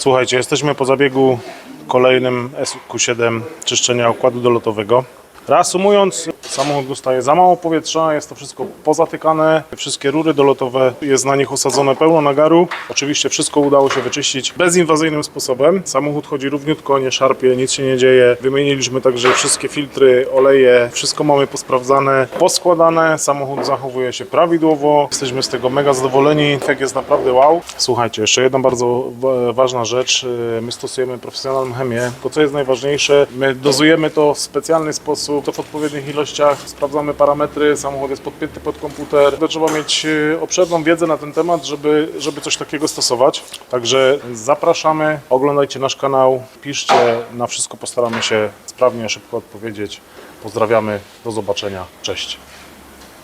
Słuchajcie, jesteśmy po zabiegu kolejnym SQ7 czyszczenia układu dolotowego. Reasumując, samochód dostaje za mało powietrza, jest to wszystko pozatykane, wszystkie rury dolotowe, jest na nich osadzone pełno nagaru. Oczywiście wszystko udało się wyczyścić bezinwazyjnym sposobem. Samochód chodzi równiutko, nie szarpie, nic się nie dzieje. Wymieniliśmy także wszystkie filtry, oleje, wszystko mamy posprawdzane, poskładane. Samochód zachowuje się prawidłowo. Jesteśmy z tego mega zadowoleni. Efekt jest naprawdę wow. Słuchajcie, jeszcze jedna bardzo wa- ważna rzecz. Yy, My stosujemy profesjonalną chemię. To, co jest najważniejsze, my dozujemy to w specjalny sposób, to w odpowiednich ilościach, sprawdzamy parametry, samochód jest podpięty pod komputer. Trzeba mieć yy, obszerną wiedzę na ten temat, żeby, żeby coś takiego stosować. Także zapraszamy, oglądajcie nasz kanał, piszcie, na wszystko postaramy się sprawnie, szybko odpowiedzieć. Pozdrawiamy, do zobaczenia, cześć.